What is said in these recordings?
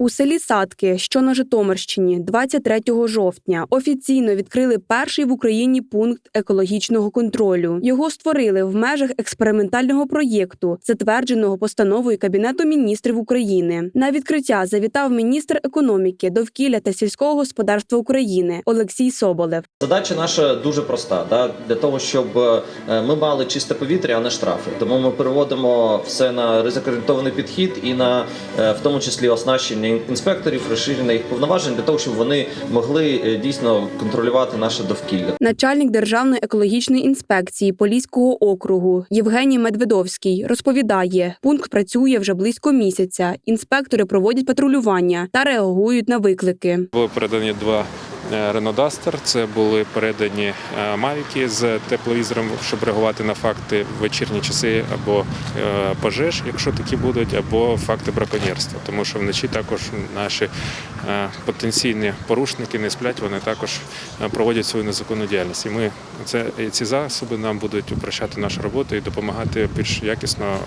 У селі Садки, що на Житомирщині, 23 жовтня офіційно відкрили перший в Україні пункт екологічного контролю. Його створили в межах експериментального проєкту, затвердженого постановою Кабінету міністрів України. На відкриття завітав міністр економіки, довкілля та сільського господарства України Олексій Соболев. Задача наша дуже проста. Да? Для того, щоб е, ми мали чисте повітря, а не штрафи. Тому ми переводимо все на ризикоорієнтований підхід і на е, в тому числі оснащення інспекторів, розширення їх повноважень для того, щоб вони могли е, дійсно контролювати наше довкілля. Начальник Державної екологічної інспекції Поліського округу Євгеній Медведовський розповідає, пункт працює вже близько місяця. Інспектори проводять патрулювання та реагують на виклики. Були передані два е, Renault Duster, Це були передані е, мавіки з тепловізором, щоб реагувати на факти в вечірні часи або е, пожеж, якщо такі будуть, або факти браконьєрства. Тому що вночі також наші е, потенційні порушники не сплять, вони також е, проводять свою незаконну діяльність. І ми це ці засоби нам будуть упрощати нашу роботу і допомагати більш якісно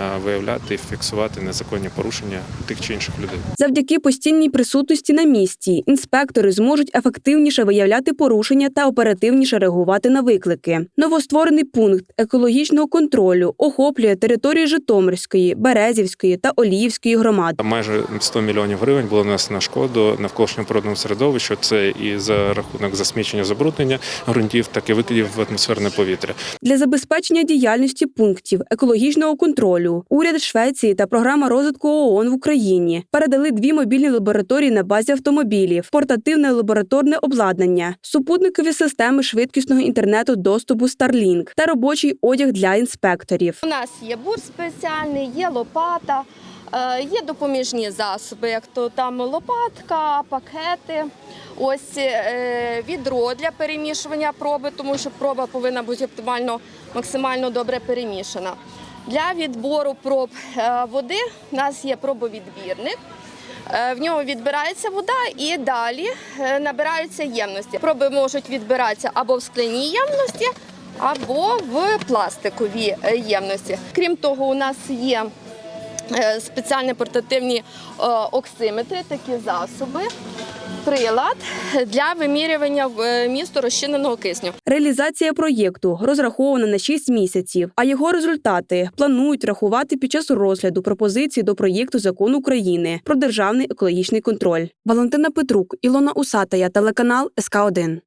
е, виявляти і фіксувати незаконні порушення тих чи інших людей. Завдяки постійній присутності на місці інспектори зможуть ефективніше виявляти порушення та оперативніше реагувати на виклики. Новостворений пункт екологічного контролю охоплює території Житомирської, Березівської та Оліївської громад. Майже 100 мільйонів гривень було внесено на шкоду навколишньому природному середовищу. Це і за рахунок засмічення забруднення ґрунтів, так і викидів в атмосферне повітря. Для забезпечення діяльності пунктів екологічного контролю уряд Швеції та програма розвитку ООН в Україні передали дві мобільні лабораторії на базі автомобілів, портативне лабораторне обладнання, супутникові системи швидкісного інтернету доступу Starlink та робочий одяг для інспекторів. У нас є бур спеціальний, є лопата, є допоміжні засоби, як то там лопатка, пакети. Ось е, відро для перемішування проби, тому що проба повинна бути оптимально, максимально добре перемішана. Для відбору проб е, води у нас є пробовідбірник. Е, В нього відбирається вода і далі е, набираються ємності. Проби можуть відбиратися або в скляній ємності, або в пластиковій е, ємності. Крім того, у нас є е, спеціальні портативні е, оксиметри, такі засоби, прилад для вимірювання е, вмісту розчиненого кисню. Реалізація проєкту розрахована на 6 місяців, а його результати планують рахувати під час розгляду пропозиції до проєкту закону України про державний екологічний контроль. Валентина Петрук, Ілона Усатая, телеканал СК 1